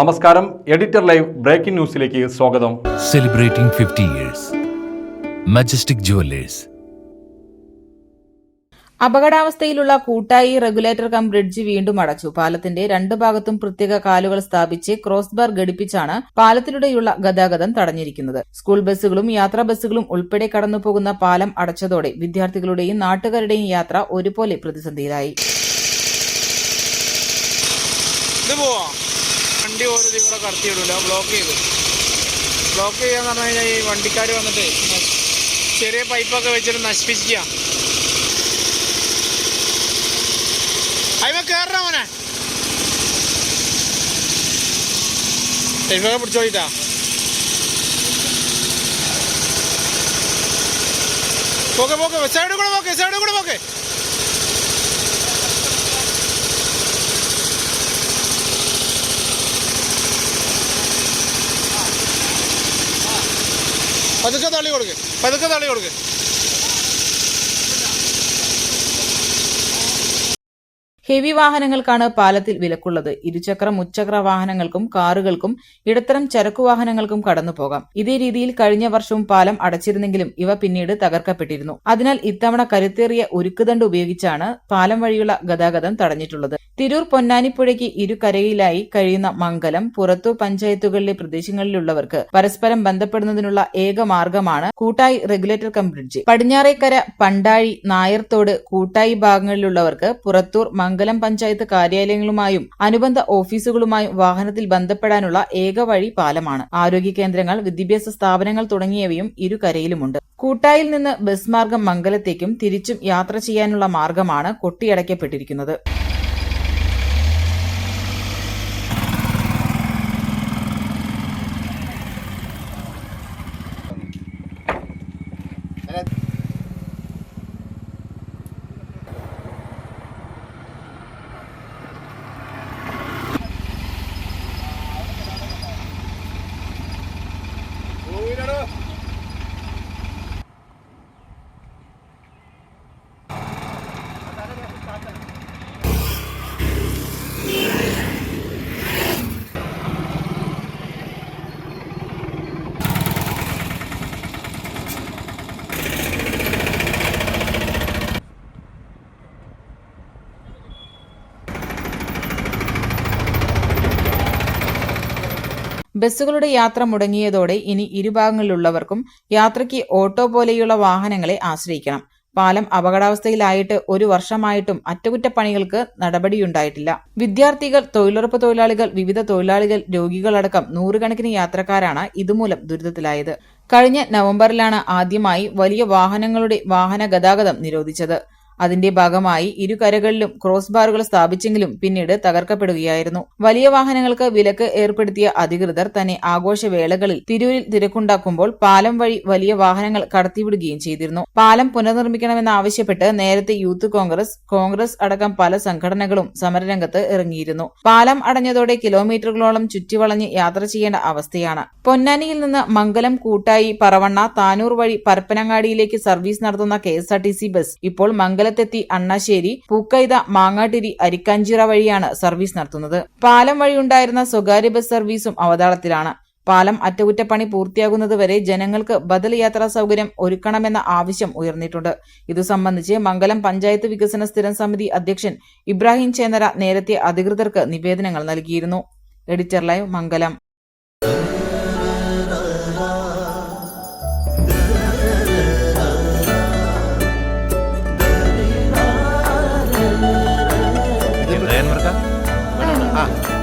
നമസ്കാരം. Editor live breaking ന്യൂസിലേക്ക് സ്വാഗതം. Celebrating fifty years Majestic Jewellers അപകടാവസ്ഥയിലുള്ള Koottayi regulator cum bridge വീണ്ടും അടച്ചു. പാലത്തിന്റെ രണ്ട് ഭാഗത്തും പ്രത്യേക കാലുകൾ സ്ഥാപിച്ച് ക്രോസ് ബാർ ഘടിപ്പിച്ചാണ് പാലത്തിലൂടെയുള്ള ഗതാഗതം തടഞ്ഞിരിക്കുന്നത്. സ്കൂൾ ബസ്സുകളും യാത്രാ ബസ്സുകളും ഉൾപ്പെടെ കടന്നുപോകുന്ന പാലം അടച്ചതോടെ വിദ്യാർത്ഥികളുടെയും നാട്ടുകാരുടെയും യാത്ര ഒരുപോലെ പ്രതിസന്ധിയിലായി. വണ്ടി ദിവസം കൂടെ കടത്തി വിടൂല ബ്ലോക്ക് ചെയ്തു. ബ്ലോക്ക് ചെയ്യാന്ന് പറഞ്ഞു കഴിഞ്ഞാൽ ഈ വണ്ടിക്കാർ വന്നിട്ട് ചെറിയ പൈപ്പൊക്കെ വെച്ചിട്ട് നശിപ്പിക്കുക അതിമ കയറണ മോനെ. പൈപ്പൊക്കെ പിടിച്ചോളിട്ടാ പോക്കെ പോക്കെ. സൈഡിൽ കൂടെ പോക്കെ സൈഡിൽ കൂടെ പോക്കെ. പതുക്കെ തള്ളി കൊടുക്ക്. പതുക്കെ തള്ളി കൊടുക്ക്. ഹെവി വാഹനങ്ങൾക്കാണ് പാലത്തിൽ വിലക്കുള്ളത്. ഇരുചക്ര മുച്ചക്ര വാഹനങ്ങൾക്കും കാറുകൾക്കും ഇടത്തരം ചരക്കു വാഹനങ്ങൾക്കും കടന്നുപോകാം ഇതേ രീതിയിൽ കഴിഞ്ഞ വർഷവും പാലം അടച്ചിരുന്നെങ്കിലും ഇവ പിന്നീട് തകർക്കപ്പെട്ടിരുന്നു. അതിനാൽ ഇത്തവണ കരുത്തേറിയ ഉരുക്കുദണ്ട് ഉപയോഗിച്ചാണ് പാലം വഴിയുള്ള ഗതാഗതം തടഞ്ഞിട്ടുള്ളത്. തിരൂർ പൊന്നാനിപ്പുഴയ്ക്ക് ഇരുകരയിലായി കഴിയുന്ന മംഗലം പുറത്തു പഞ്ചായത്തുകളിലെ പ്രദേശങ്ങളിലുള്ളവർക്ക് പരസ്പരം ബന്ധപ്പെടുന്നതിനുള്ള ഏക മാർഗമാണ് Koottayi regulator cum bridge Padinjarekkara Pandazhi Nayarthodu Koottayi ഭാഗങ്ങളിലുള്ളവർക്ക് Purathur മംഗലം പഞ്ചായത്ത് കാര്യാലയങ്ങളുമായും അനുബന്ധ ഓഫീസുകളുമായും വാഹനത്തിൽ ബന്ധപ്പെടാനുള്ള ഏക വഴി പാലമാണ്. ആരോഗ്യ കേന്ദ്രങ്ങൾ വിദ്യാഭ്യാസ സ്ഥാപനങ്ങൾ തുടങ്ങിയവയും ഇരുകരയിലുമുണ്ട്. കൂട്ടായിൽ നിന്ന് ബസ് മാർഗം മംഗലത്തേക്കും തിരിച്ചും യാത്ര ചെയ്യാനുള്ള മാർഗമാണ് കൊട്ടിയടയ്ക്കപ്പെട്ടിരിക്കുന്നത്. ਦੋ ਹੀ ਲੜੋ ബസ്സുകളുടെ യാത്ര മുടങ്ങിയതോടെ ഇനി ഇരുഭാഗങ്ങളിലുള്ളവർക്കും യാത്രയ്ക്ക് ഓട്ടോ പോലെയുള്ള വാഹനങ്ങളെ ആശ്രയിക്കണം. പാലം അപകടാവസ്ഥയിലായിട്ട് ഒരു വർഷമായിട്ടും അറ്റകുറ്റപ്പണികൾക്ക് നടപടിയുണ്ടായിട്ടില്ല. വിദ്യാർത്ഥികൾ തൊഴിലുറപ്പ് തൊഴിലാളികൾ വിവിധ തൊഴിലാളികൾ രോഗികളടക്കം നൂറുകണക്കിന് യാത്രക്കാരാണ് ഇതുമൂലം ദുരിതത്തിലായത്. കഴിഞ്ഞ നവംബറിലാണ് ആദ്യമായി വലിയ വാഹനങ്ങളുടെ വാഹന ഗതാഗതം നിരോധിച്ചത്. അതിന്റെ ഭാഗമായി ഇരുകരകളിലും ക്രോസ് ബാറുകൾ സ്ഥാപിച്ചെങ്കിലും പിന്നീട് തകർക്കപ്പെടുകയായിരുന്നു. വലിയ വാഹനങ്ങൾക്ക് വിലക്ക് ഏർപ്പെടുത്തിയ അധികൃതർ തന്നെ ആഘോഷവേളകളിൽ തിരൂരിൽ തിരക്കുണ്ടാക്കുമ്പോൾ പാലം വഴി വലിയ വാഹനങ്ങൾ കടത്തിവിടുകയും ചെയ്തിരുന്നു. പാലം പുനർനിർമ്മിക്കണമെന്നാവശ്യപ്പെട്ട് നേരത്തെ യൂത്ത് കോൺഗ്രസ് കോൺഗ്രസ് അടക്കം പല സംഘടനകളും സമരരംഗത്ത് ഇറങ്ങിയിരുന്നു. പാലം അടഞ്ഞതോടെ കിലോമീറ്ററുകളോളം ചുറ്റിവളഞ്ഞ് യാത്ര ചെയ്യേണ്ട അവസ്ഥയാണ്. പൊന്നാനിയിൽ നിന്ന് മംഗലം കൂട്ടായി പറവണ്ണ താനൂർ വഴി പരപ്പനങ്ങാടിയിലേക്ക് സർവീസ് നടത്തുന്ന കെ ബസ് ഇപ്പോൾ മംഗലത്തെത്തി അണ്ണാശ്ശേരി പൂക്കൈത മാങ്ങാട്ടിരി അരിക്കാഞ്ചിറ വഴിയാണ് സർവീസ് നടത്തുന്നത്. പാലം വഴിയുണ്ടായിരുന്ന സ്വകാര്യ ബസ് സർവീസും അവതാളത്തിലാണ്. പാലം അറ്റകുറ്റപ്പണി പൂർത്തിയാകുന്നതുവരെ ജനങ്ങൾക്ക് ബദൽ യാത്രാ സൗകര്യം ഒരുക്കണമെന്ന ആവശ്യം ഉയർന്നിട്ടുണ്ട്. ഇതു സംബന്ധിച്ച് മംഗലം പഞ്ചായത്ത് വികസന സ്ഥിരം സമിതി അധ്യക്ഷൻ ഇബ്രാഹിം ചേന്നര നേരത്തെ അധികൃതർക്ക് നിവേദനങ്ങൾ നൽകിയിരുന്നു. Editor live Mangalam.